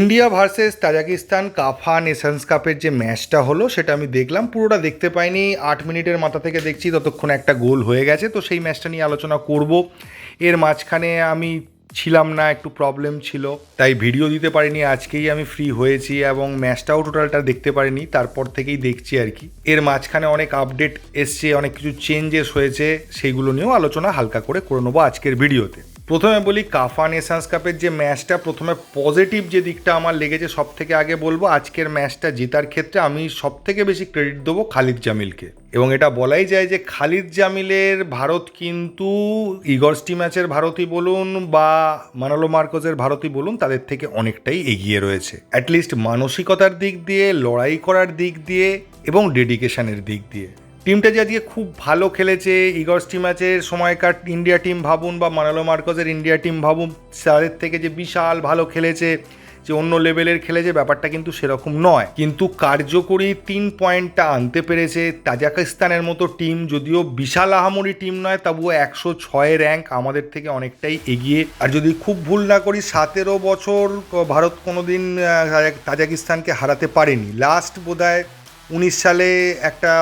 India versus Tajikistan CAFA nations কাপের যে ম্যাচটা হলো, সেটা আমি দেখলাম। পুরোটা দেখতে পাইনি। আট মিনিটের মাথা থেকে দেখছি ততক্ষণ একটা গোল হয়ে গেছে। তো সেই ম্যাচটা নিয়ে আলোচনা করব। এর মাঝখানে আমি ছিলাম না, একটু প্রবলেম ছিল। তাই ভিডিও দিতে পারিনি। আজকেই আমি ফ্রি হয়েছি এবং ম্যাচটাও টোটালটা দেখতে পারিনি। তারপর থেকেই দেখছি আর কি। এর মাঝখানে অনেক আপডেট এসছে, অনেক কিছু চেঞ্জেস হয়েছে। সেইগুলো নিয়েও আলোচনা হালকা করে করে নেব আজকের ভিডিওতে প্রথমে বলি কাফা নেশনস কাপের যে ম্যাচটা, প্রথমে পজিটিভ যে দিকটা আমার লেগেছে সব থেকে আগে বলব, আজকের ম্যাচটা জেতার ক্ষেত্রে আমি সব থেকে বেশি ক্রেডিট দেবো খালিদ জামিলকে। এবং এটা বলাই যায় যে খালিদ জামিলের ভারত কিন্তু ইগরস্টি ম্যাচের ভারতই বলুন বা মানালো মার্কোজের ভারতই বলুন, তাদের থেকে অনেকটাই এগিয়ে রয়েছে। অ্যাটলিস্ট মানসিকতার দিক দিয়ে, লড়াই করার দিক দিয়ে এবং ডেডিকেশনের দিক দিয়ে। টিমটা যে আজকে খুব ভালো খেলেছে ইগরস্টি ম্যাচের সময়কার ইন্ডিয়া টিম ভাবুন বা মানালো মার্কোজের ইন্ডিয়া টিম ভাবুন, তাদের থেকে যে বিশাল ভালো খেলেছে, যে অন্য লেভেলের খেলেছে, ব্যাপারটা কিন্তু সেরকম নয়। কিন্তু কার্যকরী তিন পয়েন্টটা আনতে পেরেছে তাজাকিস্তানের মতো টিম যদিও বিশাল আহামরি টিম নয়, তবুও একশো ছয় র্যাঙ্ক আমাদের থেকে অনেকটাই এগিয়ে। আর যদি খুব ভুল না করি, সতেরো বছর ভারত কোনোদিন তাজাকিস্তানকে হারাতে পারেনি। লাস্ট বোধহয় উনিশ সালে একটা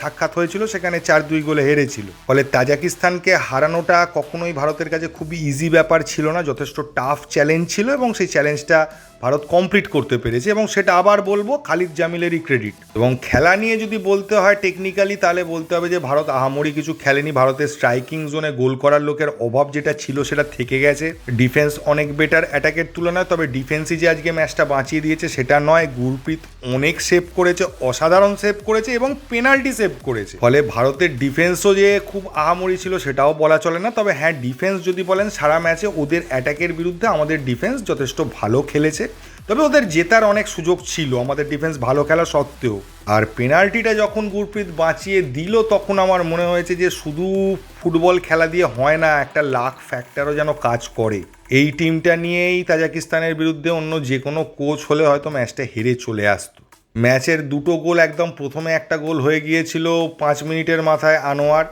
সাক্ষাৎ হয়েছিল, সেখানে চার দুই গোলে হেরেছিল। ফলে তাজাকিস্তানকে হারানোটা কখনোই ভারতের কাছে খুবই ইজি ব্যাপার ছিল না, যথেষ্ট টাফ চ্যালেঞ্জ ছিল এবং সেই চ্যালেঞ্জটা ভারত কমপ্লিট করতে পেরেছে এবং সেটা আবার বলব খালিদ জামিলেরই ক্রেডিট এবং খেলা নিয়ে যদি বলতে হয় টেকনিক্যালি তাহলে বলতে হবে যে ভারত আহামরি কিছু খেলেনি, ভারতের স্ট্রাইকিং জোনে গোল করার লোকের অভাব যেটা ছিল সেটা থেকে গেছে। ডিফেন্স অনেক বেটার অ্যাটাকের তুলনায়, তবে ডিফেন্সই যে আজকে ম্যাচটা বাঁচিয়ে দিয়েছে সেটা নয়, গুরপ্রীত অনেক সেভ করেছে অসাধারণ সেভ করেছে এবং পেনাল্টি সেভ করেছে। ফলে ভারতের ডিফেন্সও যে খুব আহামরি ছিল সেটাও বলা চলে না। তবে হ্যাঁ ডিফেন্স যদি বলেন, সারা ম্যাচে ওদের অ্যাটাকের বিরুদ্ধে আমাদের ডিফেন্স যথেষ্ট ভালো খেলেছে। তবে ওদের জেতার অনেক সুযোগ ছিল, আমাদের ডিফেন্স ভালো খেলা সত্ত্বেও। আর পেনাল্টিটা যখন গুরপ্রীত বাঁচিয়ে দিল, তখন আমার মনে হয়েছে যে শুধু ফুটবল খেলা দিয়ে হয় না, একটা লাখ ফ্যাক্টরও যেন কাজ করে। এই টিমটা নিয়েই তাজাকিস্তানের বিরুদ্ধে অন্য যে কোনো কোচ হলে হয়তো ম্যাচটা হেরে চলে আসতো। ম্যাচের দুটো গোল একদম প্রথমে একটা গোল হয়ে গিয়েছিল পাঁচ মিনিটের মাথায় আনোয়ার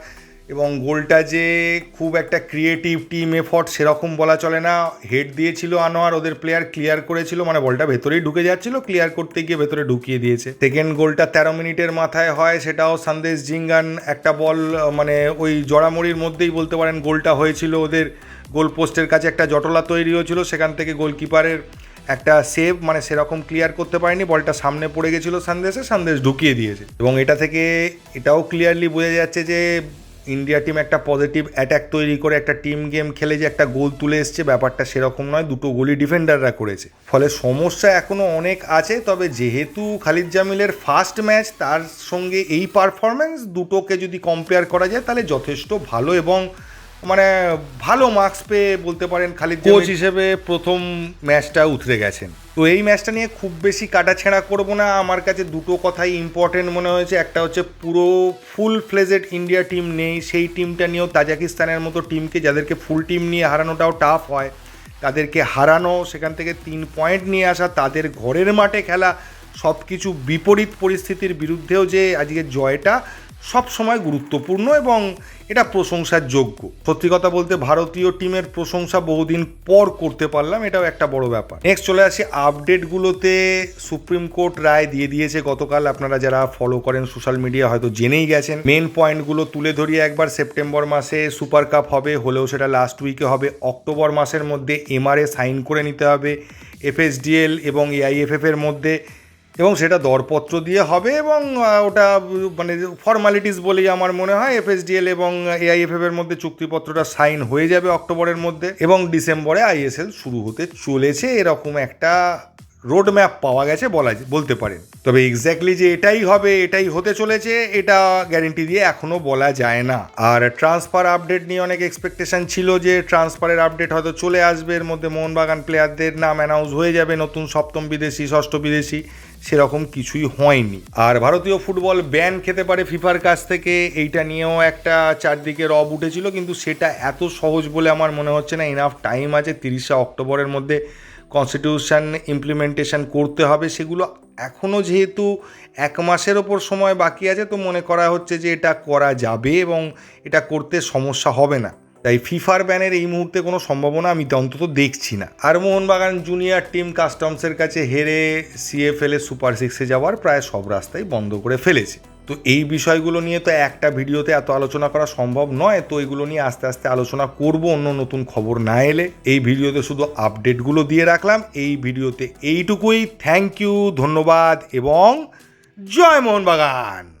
এবং গোলটা যে খুব একটা ক্রিয়েটিভ টিম এফর্ট সেরকম বলা চলে না। হেড দিয়েছিল আনোয়ার, ওদের প্লেয়ার ক্লিয়ার করেছিল মানে বলটা ভেতরেই ঢুকে যাচ্ছিল ক্লিয়ার করতে গিয়ে ভেতরে ঢুকিয়ে দিয়েছে। সেকেন্ড গোলটা তেরো মিনিটের মাথায় হয়, সেটাও সন্দেশ জিঙ্গান একটা বল মানে ওই জড়ামড়ির মধ্যেই বলতে পারেন গোলটা হয়েছিল ওদের। গোল পোস্টের কাছে একটা জটলা তৈরি হয়েছিল সেখান থেকে গোলকিপারের একটা সেভ মানে সেরকম ক্লিয়ার করতে পারেনি, বলটা সামনে পড়ে গেছিল সন্দেশে, সন্দেশ ঢুকিয়ে দিয়েছে। এবং এটা থেকে এটাও ক্লিয়ারলি বোঝা যাচ্ছে যে ইন্ডিয়া টিম একটা পজিটিভ অ্যাটাক তৈরি করে একটা টিম গেম খেলে যে একটা গোল তুলে এসছে, ব্যাপারটা সেরকম নয়, দুটো গোলই ডিফেন্ডাররা করেছে। ফলে সমস্যা এখনও অনেক আছে, তবে যেহেতু খালিদ জামিলের ফার্স্ট ম্যাচ তার সঙ্গে এই পারফরমেন্স দুটোকে যদি কম্পেয়ার করা যায়, তাহলে যথেষ্ট ভালো এবং মানে ভালো মার্কস পেয়ে বলতে পারেন খালিদ কোচ হিসেবে প্রথম ম্যাচটা উতরে গেছেন। তো এই ম্যাচটা নিয়ে খুব বেশি কাটাছেঁড়া করব না। আমার কাছে দুটো কথাই ইম্পর্টেন্ট মনে হয়েছে। একটা হচ্ছে পুরো ফুল ফ্লেজেড ইন্ডিয়া টিম নেই। সেই টিমটা নিয়েও তাজাকিস্তানের মতো টিমকে যাদেরকে ফুল টিম নিয়ে হারানোটাও টাফ হয় তাদেরকে হারানো সেখান থেকে তিন পয়েন্ট নিয়ে আসা তাদের ঘরের মাঠে খেলা সব কিছু বিপরীত পরিস্থিতির বিরুদ্ধেও যে আজকে জয়টা সব সময় গুরুত্বপূর্ণ এবং এটা প্রশংসার যোগ্য সত্যি কথা বলতে ভারতীয় টিমের প্রশংসা বহুদিন পর করতে পারলাম, এটাও একটা বড় ব্যাপার। নেক্সট চলে আসি, আপডেটগুলোতে সুপ্রিম কোর্ট রায় দিয়ে দিয়েছে গতকাল, আপনারা যারা ফলো করেন সোশ্যাল মিডিয়া হয়তো জেনেই গেছেন। মেন পয়েন্টগুলো তুলে ধরিয়ে একবার সেপ্টেম্বর মাসে সুপার কাপ হবে, হলেও সেটা লাস্ট উইকে হবে। অক্টোবর মাসের মধ্যে এমআরএ সাইন করে নিতে হবে এফএসডিএল এবং এআইএফএফ এর মধ্যে। এবং সেটা দরপত্র দিয়ে হবে এবং ওটা মানে ফর্মালিটিস বলেই আমার মনে হয় এফএসডিএল এবং এআইএফএফ এর মধ্যে চুক্তিপত্রটা সাইন হয়ে যাবে অক্টোবরের মধ্যে এবং ডিসেম্বরে আইএসএল শুরু হতে চলেছে। এরকম একটা রোড ম্যাপ পাওয়া গেছে, বলা বলতে পারেন। তবে এক্স্যাক্টলি যে এটাই হবে, এটাই হতে চলেছে, এটা গ্যারেন্টি দিয়ে এখনও বলা যায় না। আর ট্রান্সফার আপডেট নিয়ে অনেক এক্সপেকটেশন ছিল যে ট্রান্সফারের আপডেট হয়তো চলে আসবে, এর মধ্যে মোহনবাগান প্লেয়ারদের নাম অ্যানাউন্স হয়ে যাবে, নতুন সপ্তম বিদেশি, ষষ্ঠ বিদেশি, সেরকম কিছুই হয়নি। আর ভারতীয় ফুটবল ব্যান খেতে পারে ফিফার কাছ থেকে, এইটা নিয়েও একটা চারদিকে রব উঠেছিল, কিন্তু সেটা এত সহজ বলে আমার মনে হচ্ছে না ইনাফ টাইম আছে, তিরিশে অক্টোবরের মধ্যে কনস্টিটিউশন ইমপ্লিমেন্টেশন করতে হবে সেগুলো এখনও যেহেতু এক মাসের ওপর সময় বাকি আছে, তো মনে করা হচ্ছে যে এটা করা যাবে এবং এটা করতে সমস্যা হবে না। তাই ফিফার ব্যানের এই মুহূর্তে কোনো সম্ভাবনা আমি তো অন্তত দেখছি না। আর মোহনবাগান জুনিয়র টিম কাস্টমসের কাছে হেরে সিএফএল এ সুপার সিক্সে যাওয়ার প্রায় সব রাস্তাই বন্ধ করে ফেলেছে। তো এই বিষয়গুলো নিয়ে তো একটা ভিডিওতে এত আলোচনা করা সম্ভব নয়, তো এগুলো নিয়ে আস্তে আস্তে আলোচনা করব, অন্য নতুন খবর না এলে। এই ভিডিওতে শুধু আপডেটগুলো দিয়ে রাখলাম। এই ভিডিওতে এইটুকুই। থ্যাংক ইউ ধন্যবাদ, এবং জয় মোহনবাগান।